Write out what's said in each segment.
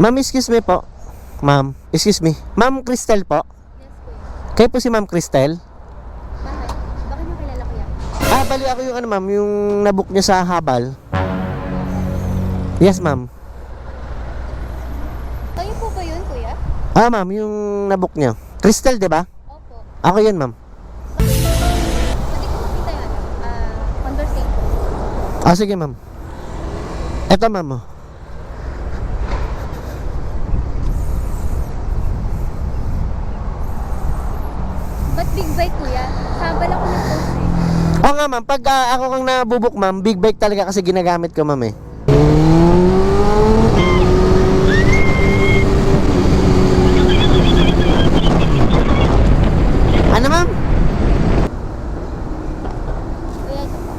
Ma'am, excuse me po. Ma'am, excuse me. Ma'am Cristel po. Yes. Kayo po si Ma'am Cristel? Bakit? Bakit mo kilala kuya? Ah, bali ako yung ano ma'am, yung nabook niya sa Habal. Yes, ma'am. Kayo po ba yun, kuya? Ah, ma'am, yung nabook niya. Cristel, di ba? Opo. Ako yun, ma'am. Pwede ko makita ano, ah, conversation. Ah, sige, ma'am. Eto, ma'am. oh. Ba't big bike, kuya? Habal ako ng post eh. Oo nga, ma'am. Pag ah, ako kang nabubuk, ma'am, big bike talaga kasi ginagamit ko, ma'am, eh. Ano, ma'am? Kuya, ito po.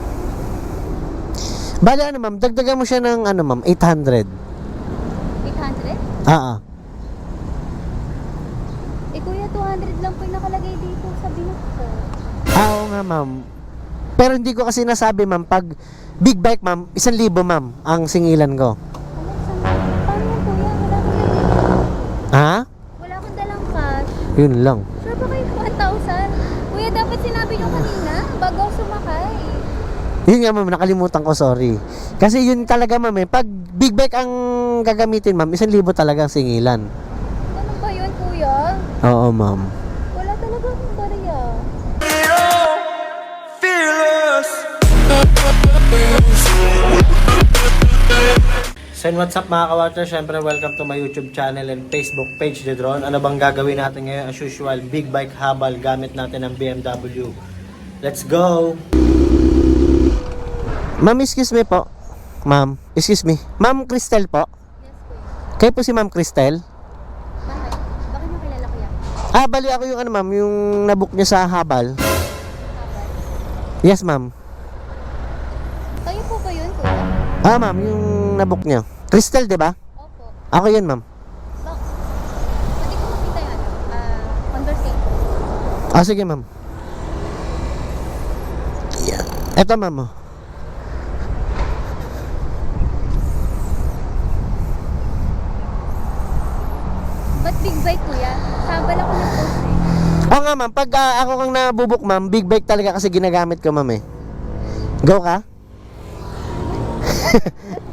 Bali, ano, ma'am? Dagdagan mo siya ng, ano, ma'am, 800. 800? Ah, ah. Eh, kuya, 200 lang po yung nakalagay dito sa binak ko. Ah, oo nga, ma'am. Pero hindi ko kasi nasabi, ma'am, pag big bike, ma'am, isang libo, ma'am, ang singilan ko. Ano? Paano yan? Wala Ha? Wala akong dalang cash. Yun lang. Sure ba kayo 1,000? Kuya, dapat sinabi nyo kanina bago ako sumakay. Yun nga, ma'am, nakalimutan ko, sorry. Kasi yun talaga, ma'am, eh. Pag big bike ang gagamitin, ma'am, isang libo talaga ang singilan. Ganun ba yun, kuya? Oo, ma'am. So what's up mga kawater? Siyempre, welcome to my YouTube channel and Facebook page, The Drone. Ano bang gagawin natin ngayon? As usual, big bike habal gamit natin ng BMW. Let's go! Ma'am, excuse me po. Ma'am, excuse me. Ma'am Cristel po. Yes. Kayo po si Ma'am Cristel? Bakit? Bakit mo kilala, kuya? Ah, bali ako yung ano ma'am, yung nabook niya sa Habal. Habal. Yes, ma'am. Kayo po ba yun, kuya? Ah, ma'am, yung nabook niya. Cristel, di ba? Opo. Ako yun, ma'am. Pwede ko makita yung ano, ah, conversation. Ah, sige, ma'am. Yeah. Eto, ma'am. oh. Ba't big bike, kuya? Habal ako ng post eh. Oo nga, ma'am. Pag ah, ako kang nabubuk, ma'am, big bike talaga kasi ginagamit ko, ma'am, eh. Go ka?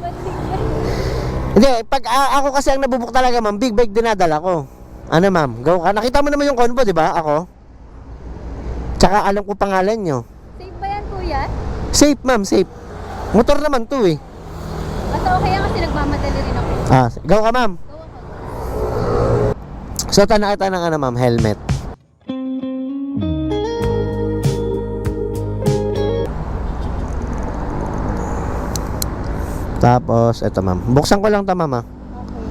Hindi, pag ah, ako kasi ang nabubuk talaga, ma'am, big bike dinadala ko. Ano, ma'am? Go ka? Nakita mo naman yung convo, di ba? Ako? Tsaka alam ko pangalan nyo. Safe ba yan, kuya? Safe, ma'am, safe. Motor naman to, eh. Basta okay yan kasi nagmamadali rin ako. Ah, go ka, ma'am. Go ako. So, tana kita ng ano, ma'am, helmet. Tapos, eto, ma'am. Buksan ko lang to, ma'am, ah. Okay.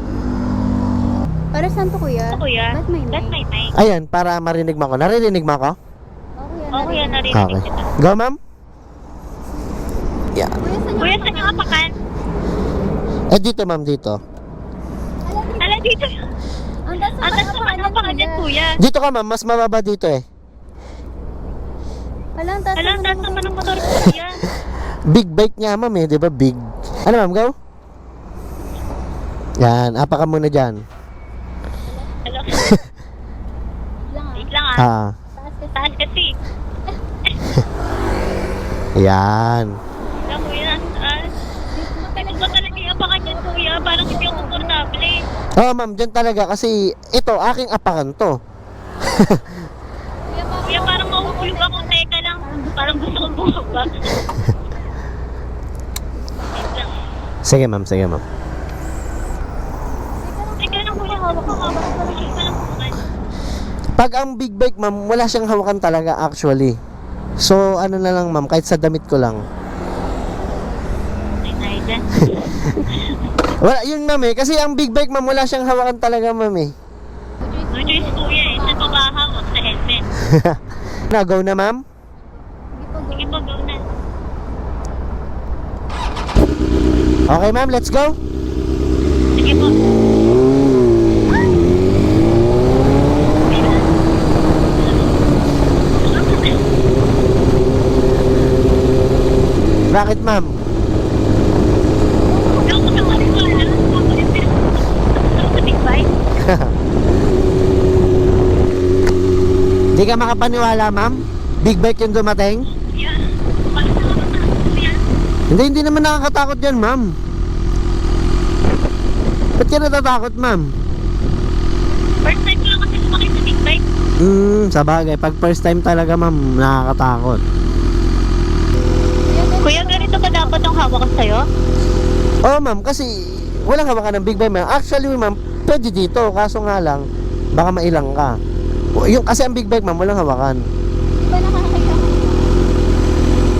Para saan to, kuya? Kuya, Ba't may ba't mic? may mic? Ayan, para marinig mo ako. Naririnig mo ako? Okay, Oo, kuya, narinig. narinig Okay. kita. Go, ma'am. Yeah. Kuya, saan Kuya, yung saan yung apakan? Eh, dito, ma'am, dito. Ala, dito. Ang taas Ang taas naman ang apakan niyan, kuya. Dito ka, ma'am. Mas mababa dito, eh. Wala, ang taas Ala, ang taas ng naman ng motor kuya. Big bike niya, ma'am, eh. Di ba? Big. Ano, ma'am? Go. Yan. Apa ka muna dyan. Lang ah. wait lang ah. Ah. Taas kasi. Yan. Ala, kuya, taas. Ito ba talaga yung apakan niyan, kuya? Parang hindi ako komportable. Oo, ma'am. Dyan talaga. Kasi ito, aking apakan to. Kuya, parang Kuya, parang mahuhulog ako. Teka lang. Parang gusto kong bumaba. Sige, ma'am. Sige, ma'am. Pag ang big bike, ma'am, wala siyang hawakan talaga actually. So, ano na lang, ma'am, kahit sa damit ko lang. Wala, yun, ma'am, eh. Kasi ang big bike, ma'am, wala siyang hawakan talaga, ma'am, eh. No choice, kuya. eh. Saan pa ba hawak? Sa helmet. Nagaw na, ma'am? Okay ma'am, let's go. Sige po. Bakit ma'am? Hindi ka makapaniwala ma'am? Big bike yung dumating? Hindi, hindi naman nakakatakot yan, ma'am. Ba't ka natatakot, ma'am? First time ko lang kasi sumakay sa big bike. Hmm, sa bagay. Pag first time talaga, ma'am, nakakatakot. Kuya, ganito ba dapat ang hawak ko sa'yo? Oo, oh, ma'am, kasi walang hawakan ng big bike, ma'am. Actually, ma'am, pwede dito. Kaso nga lang, baka mailang ka. Yung, kasi ang big bike, ma'am, walang hawakan. Di ba nakakaya?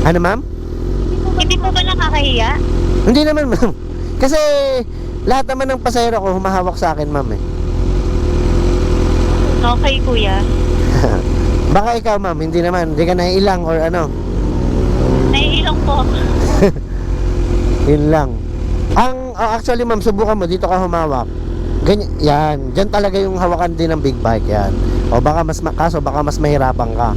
Ano, ma'am? Hindi po ba nakakahiya? Hindi naman, ma'am. Kasi lahat naman ng pasahero ko humahawak sa akin, ma'am, eh. Okay, kuya. Baka ikaw, ma'am, hindi naman. Hindi ka naiilang or ano. Naiilang po. Yun lang. Ang oh, actually ma'am, subukan mo dito ka humawak. Ganyan, yan. Diyan talaga yung hawakan din ng big bike yan. O baka mas ma- kaso baka mas mahirapan ka.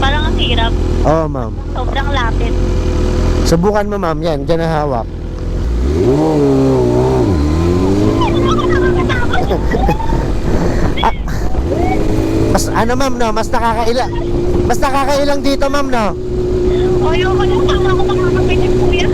Parang ang hirap. Oo, ma'am. Sobrang lapit. Subukan mo, ma'am. Yan, diyan na hawak. Ah, mas ano, ma'am, no? Mas nakakaila. Mas nakakailang dito, ma'am, no? Ayoko na sana ako makakapitin, kuya.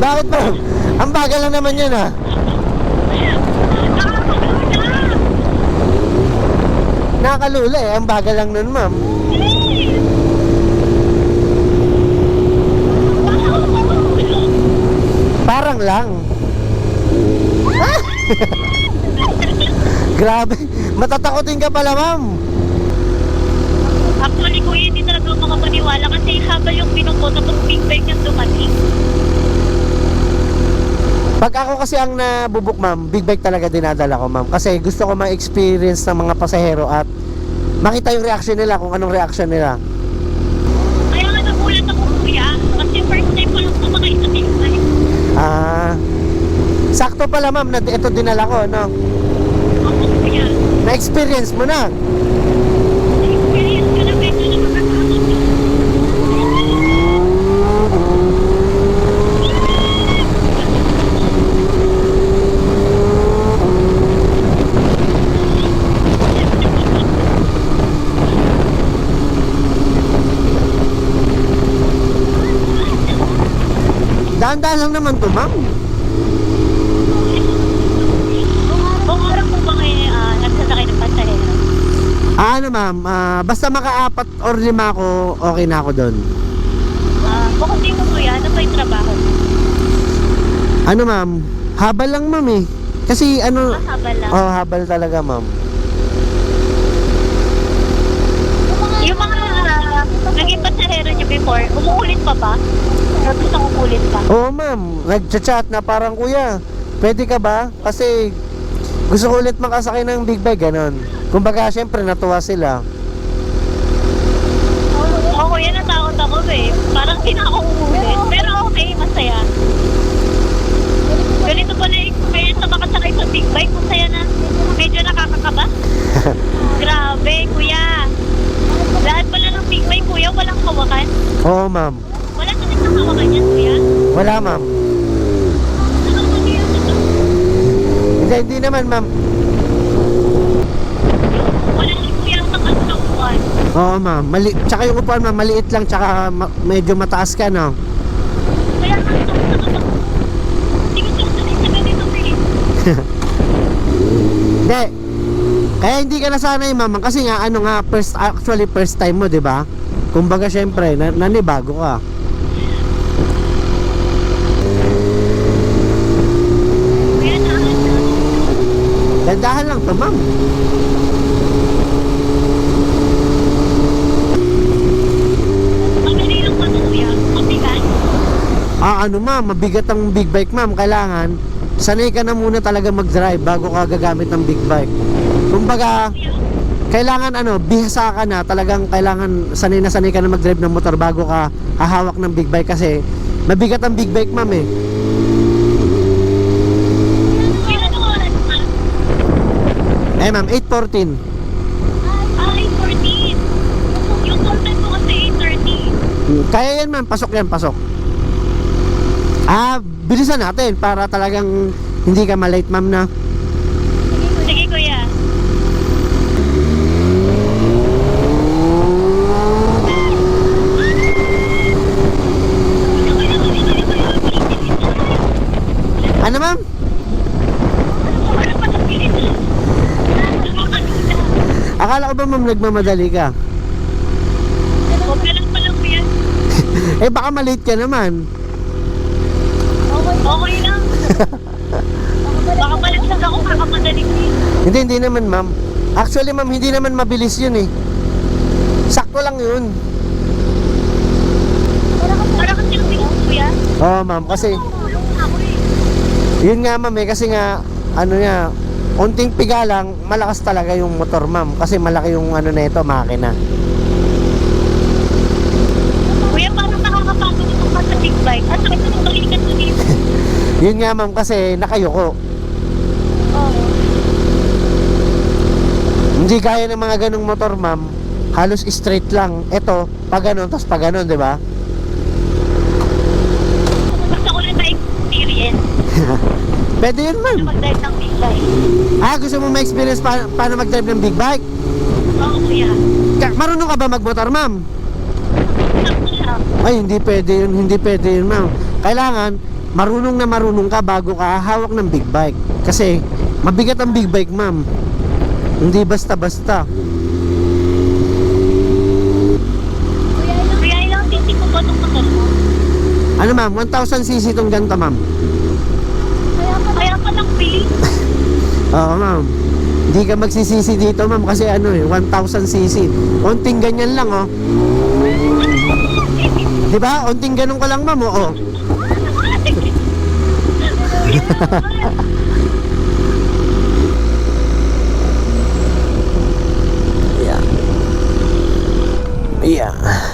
Bakit ma'am? Bagal lang naman yun ah. Nakakalula eh. Ang bagal lang nun ma'am. Parang lang. Grabe. Matatakotin ka pala ma'am. Actually, kuya, hindi talaga makapaniwala kasi habang yung pinupo tapos big bike yung dumating. Pag ako kasi ang nabubuk ma'am, big bike talaga dinadala ko ma'am. Kasi gusto ko ma-experience ng mga pasahero at makita yung reaction nila kung anong reaction nila. Kaya nga nagulat ako, kuya. Kasi first time ko lang sumakay sa big bike. Ah, sakto pala ma'am na ito dinala ko, no? Ako, kuya. Na-experience mo na. Experience ko na medyo nakakatakot. Dahan-dahan lang naman to ma'am. Kung oras po ba kayo uh, nagsasakay ng pasahero? Ah, ano ma'am, ah, basta makaapat or lima ako, okay na ako doon. Ah, bukod dito kuya, ano ba yung trabaho mo? Ano ma'am, habal lang ma'am eh. Kasi ano, Ah, habal lang. oh habal talaga ma'am. Yung mga uh, naging pasahero niyo before, umuulit pa ba? Or gusto kong ulit pa? Oo ma'am, nagchat-chat na parang kuya, pwede ka ba? Kasi gusto ko ulit makasakay ng big bike, ganon. Kumbaga, syempre natuwa sila. Oo kuya, natakot ako eh. Parang hindi na ako umuulit. Pero okay, masaya. Ganito pala yung experience na makasakay sa big bike. Masaya na. Medyo nakakakaba. Grabe, kuya. Lahat pala ng big bike, kuya, walang hawakan. Oo ma'am. Ka rin hawakan yan, kuya. Wala ma'am. Hindi, hindi naman ma'am. Wala kuya ang. Oo ma'am. Mali tsaka yung upuan ma'am, maliit lang tsaka ma- medyo mataas ka no. Kaya ito, hindi ko sanay sa ganito. Hindi. Kaya hindi ka nasanay ma'am kasi nga ano nga first actually first time mo, 'di ba? Kumbaga syempre, na, nanibago ka. Kuya, nakakagaya. Dandahan lang to, ma'am. Ah, ano ma'am, mabigat ang big bike ma'am. Kailangan, sanay ka na muna talaga mag-drive bago ka gagamit ng big bike. Kumbaga, kailangan ano, bihasa ka na. Talagang kailangan sanay na sanay ka na mag-drive ng motor bago ka hahawak ng big bike kasi mabigat ang big bike ma'am eh. kuya, ano oras na? Eh ma'am, 8.14. Ah, 8.14. Yung call time ko kasi Kaya yan ma'am, pasok yan, pasok. Ah, bilisan natin para talagang hindi ka malate ma'am na. Sige, kuya. Ano ma'am? Akala ko ba ma'am nagmamadali ka? Huwag ka lang kuya. Eh baka malate ka naman. Okay. Okay lang. Baka malaglag ako kakapadaling din. Hindi, hindi naman ma'am. Actually ma'am, hindi naman mabilis yun eh. Sakto lang yun. Para kasi lang tingin, kuya. Oo ma'am, kasi eh. yun nga ma'am eh, kasi nga, ano niya, unting piga lang, malakas talaga yung motor ma'am. Kasi malaki yung ano na ito, makina. Kuya, parang nakakapagod ito ka sa big bike. At sakit ng balikan mo dito. Yun nga ma'am, kasi nakayuko. Oo. Hindi gaya ng mga ganong motor ma'am, halos straight lang. Ito, pag ganun, tapos pag ganun, di ba? Gusto ko na na-experience Pwede yun ma'am. mag-drive ng big bike. Ah, gusto mo ma-experience pa paano mag-drive ng big bike? Oo, kuya. Ka- marunong ka ba magmotor ma'am? Ay, hindi pwede yun, hindi pwede yun, ma'am. Kailangan, marunong na marunong ka bago ka hawak ng big bike. Kasi, mabigat ang big bike, ma'am. Hindi basta-basta. Kuya, ilang titi ko ba itong motor mo? Ano, ma'am? 1,000cc tong ganito, ma'am. kaya pa Kaya pa lang pili. Oo, ma'am. Hindi ka magsisisi dito, ma'am, kasi ano eh, 1,000cc. Unting ganyan lang, oh. Di ba? Unting ganun ko lang, ma'am, oh. oh. Yeah. Yeah.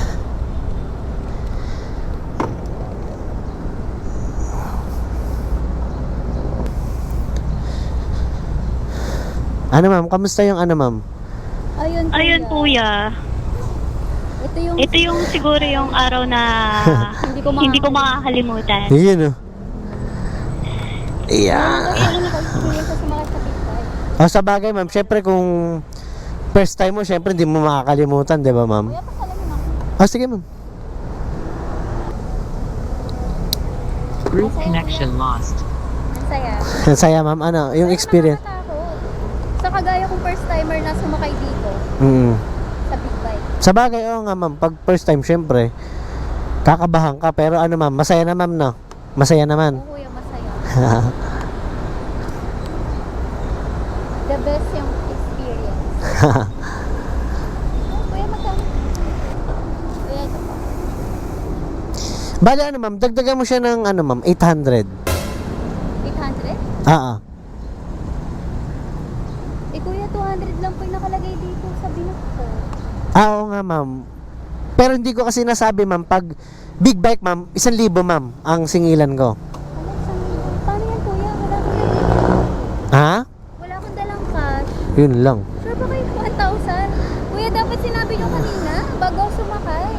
Ano ma'am? Kamusta yung ano ma'am? Ayun, kuya. Ayun, kuya. Ito yung Ito yung siguro yung araw na Hindi ko hindi ko makakalimutan. Yun oh. Yeah. Ano naka-experience sa bagay ma'am, syempre kung first time mo, syempre hindi mo makakalimutan, di ba ma'am? Kuya, pasalamin ako. O sige ma'am. Group Connection lost. Ang saya. Ang saya ma'am, ano, yung Pero experience. Kagaya kong first timer na sumakay dito Mm. sa big bike. Sa bagay, oo nga ma'am, pag first time, syempre, kakabahan ka, pero ano ma'am, masaya na ma'am, no? Masaya naman. Oo, kuya, masaya. The best yung experience. Oh, kuya, magkano? Kuya, ito pa. Bali ano ma'am, dagdagan mo siya ng ano ma'am, 800. 800? Ah, ah. Eh, kuya, 200 lang po yung nakalagay dito sa binak ko. Ah, oo nga ma'am. Pero hindi ko kasi nasabi ma'am, pag big bike ma'am, 1,000 ma'am ang singilan ko. Ano, isang... Paano yan, kuya? Wala akong dalang Ha? Wala akong dalang cash. Yun lang. Sure ba kayo 1,000? Kuya, dapat sinabi nyo kanina bago ako sumakay.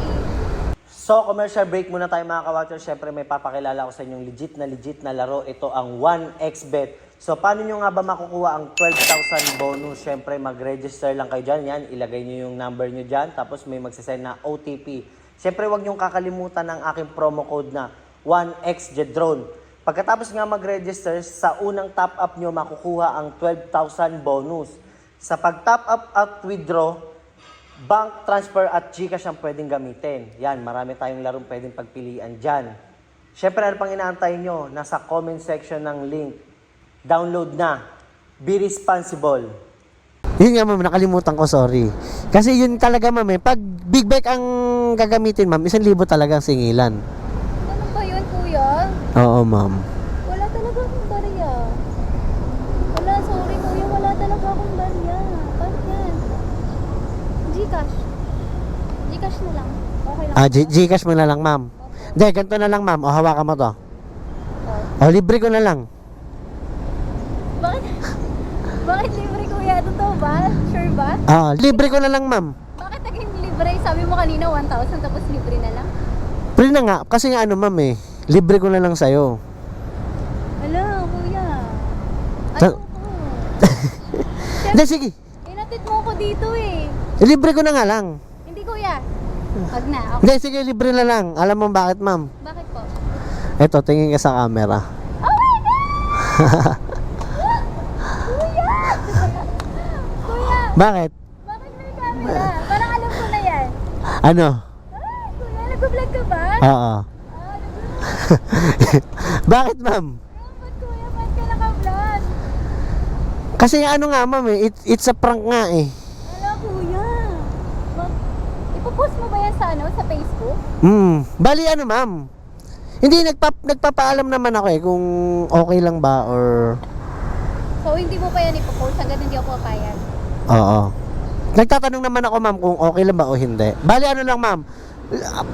So, commercial break muna tayo mga ka-watcher. Siyempre, may papakilala ko sa inyong legit na legit na laro. Ito ang 1xBet. So, paano nyo nga ba makukuha ang 12,000 bonus? Siyempre, mag-register lang kayo dyan. Yan, ilagay nyo yung number nyo dyan. Tapos, may magsasend na OTP. Siyempre, huwag nyo kakalimutan ang aking promo code na 1xjedrone. Pagkatapos nga mag-register, sa unang top up nyo, makukuha ang 12,000 bonus. Sa pag-top up at withdraw, bank transfer at GCash ang pwedeng gamitin. Yan, marami tayong larong pwedeng pagpilian dyan. Siyempre, ano pang inaantay nyo? Nasa comment section ng link. Download na. Be responsible. Yun nga ma'am, nakalimutan ko, sorry. Kasi yun talaga ma'am eh, pag big bike ang gagamitin ma'am, 1,000 talaga ang singilan. Ano ba yun, kuya? Oo ma'am. Wala talaga akong barya. Wala, sorry kuya, wala talaga akong barya. Paano yan? Gcash. Gcash na lang. Okay lang. Ah, G- Gcash mo na lang ma'am. Hindi, ganito na lang ma'am. O, hawakan mo to. Oh. O, libre ko na lang. Bakit? Bakit libre kuya? Totoo ba? Sure ba? Ah, libre ko na lang ma'am. Bakit naging libre? Sabi mo kanina 1,000 tapos libre na lang. Free na nga, kasi nga ano ma'am eh, libre ko na lang sa'yo. Hello, kuya. Ano ko? Hindi, sige. Inatid mo ako dito eh. Libre ko na nga lang. Hindi kuya. Wag na. Okay. Hindi, sige, libre na lang. Alam mo bakit ma'am? Bakit po? Eto, tingin ka sa camera. Oh my God! kuya! kuya! Bakit? Bakit may camera? Parang alam ko na yan. Ano? Ay, kuya, nag-vlog ka ba? Oo. Ah, bakit ma'am? Ba't kuya, ba't ka naka-vlog? Kasi ano nga ma'am eh, it- it's a prank nga eh. Wala kuya. Mag- Ipopost mo ba yan sa ano, sa Facebook? Hmm, bali ano ma'am? Hindi, nagpa, nagpapaalam naman ako eh kung okay lang ba or... So, hindi mo pa yan ipopost hanggang hindi ako papayag. Oo. Nagtatanong naman ako ma'am kung okay lang ba o hindi. Bali ano lang ma'am,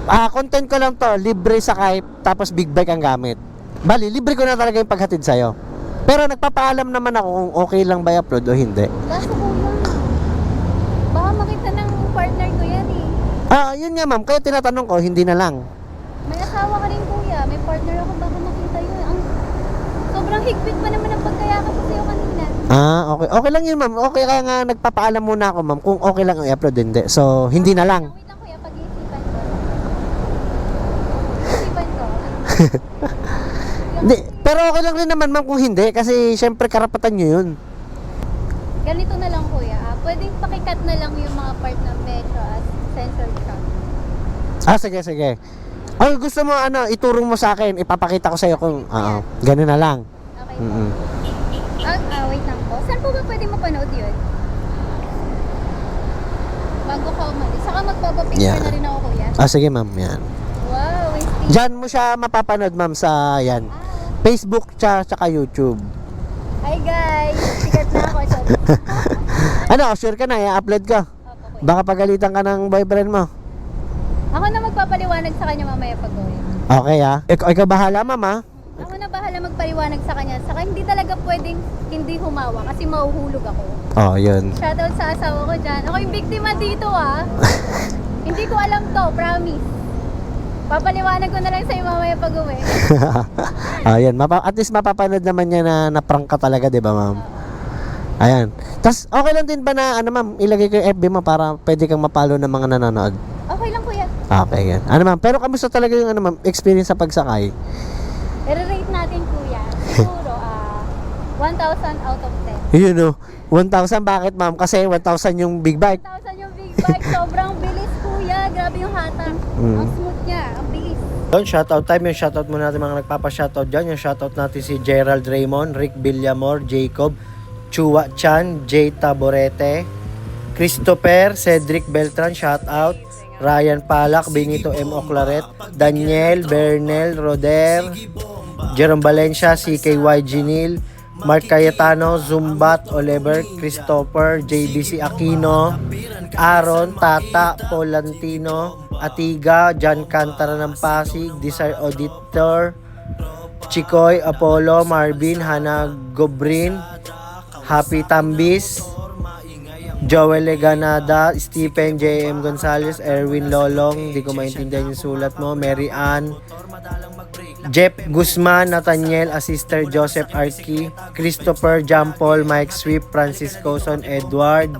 ah content ko lang to, libre sa Skype, tapos big bike ang gamit. Bali, libre ko na talaga yung paghatid sa'yo. Pero nagpapaalam naman ako kung okay lang ba i-upload o hindi. Kaso kuya, baka makita ng partner ko yan eh. Ah, yun nga ma'am, kaya tinatanong ko, hindi na lang. May asawa ka rin kuya, may partner ako baka. Ang sobrang higpit pa naman ang pagkayakap ko sa'yo kanina. Ah, okay. Okay lang yun ma'am. Okay kaya nga nagpapaalam muna ako ma'am kung okay lang i-upload hindi. So, hindi na lang. Wait lang kuya, pag-iisipan ko. Pag-iisipan ko. Hindi, pero okay lang rin naman ma'am kung hindi kasi syempre karapatan nyo yun. Ganito na lang kuya, ah, pwedeng pakikat na lang yung mga part ng metro at censored shot. Ah, sige, sige. Ay, gusto mo ano, iturong mo sa akin, ipapakita ko sa iyo kung, oo, ganun na lang. Mm-mm. Ah, ah, wait lang po. Saan po ba pwede mapanood yun? Bago ka umalis. Saka magbabapicture Yeah. na rin ako kuya. Ah, sige ma'am, yan. Wow, wasting. Diyan mo siya mapapanood ma'am sa, yan, Ah, Facebook tsaka, tsaka YouTube. hi guys! Sikat na ako. Sorry. Ano, sure ka na, i-upload ka. Opo, kuya. Baka pagalitan ka ng boyfriend mo. Ako na magpapaliwanag sa kanya mamaya pag uwi. Okay ah. Ikaw, ikaw bahala ma'am ah. Bahala magpaliwanag sa kanya. Saka hindi talaga pwedeng hindi humawa kasi mauhulog ako. Oh, yun. Shoutout sa asawa ko dyan. Ako yung biktima dito ah. hindi ko alam to, promise. Papaliwanag ko na lang sa'yo mamaya pag uwi. Ayan, mapa, at least mapapanood naman niya na na-prank ka talaga, 'di ba, ma'am? Ayan. Tas okay lang din ba na ano, ma'am, ilagay ko yung FB mo para pwede kang mapalo ng mga nanonood. Okay lang kuya. Okay, yan. Ano, ma'am? Pero kamusta talaga yung ano, ma'am, experience sa pagsakay? I-rate natin kuya. Siguro ah 1,000 out of 10. Yun know, 1,000 bakit, ma'am? Kasi 1,000 yung big bike. 1,000 yung big bike. Sobrang bilis kuya. Grabe yung hatak. Mm. Ang smooth niya. Ang bilis. Yun, shoutout time. Yung shoutout muna natin mga nagpapa-shoutout dyan. Yung shoutout natin si Gerald Raymond, Rick Villamor, Jacob, Chua Chan, Jay Taborete, Christopher, Cedric Beltran, shoutout. Ryan Palak, Benito M. Oclaret, Daniel, Bernel, Roder, Jerome Valencia, CKY Ginil, Mark Cayetano, Zumbat, Oliver, Christopher, JBC Aquino, Aaron, Tata, Polantino, Atiga, John Cantara ng Pasig, Desire Auditor, Chikoy, Apollo, Marvin, Hana Gobrin, Happy Tambis, Joel Leganada, Stephen J.M. Gonzalez, Erwin Lolong, di ko maintindihan yung sulat mo, Mary Ann, Jeff Guzman, Nathaniel, Asister Joseph Arki, Christopher, Paul, Mike Swift, Francisco Son, Edward,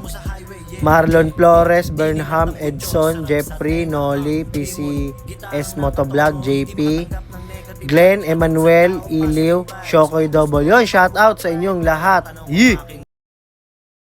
Marlon Flores, Burnham, Edson, Jeffrey, Noli, PCS Motovlog, JP, Glenn, Emmanuel, Iliw, Shokoy Double. Yun, shout out sa inyong lahat. Yee!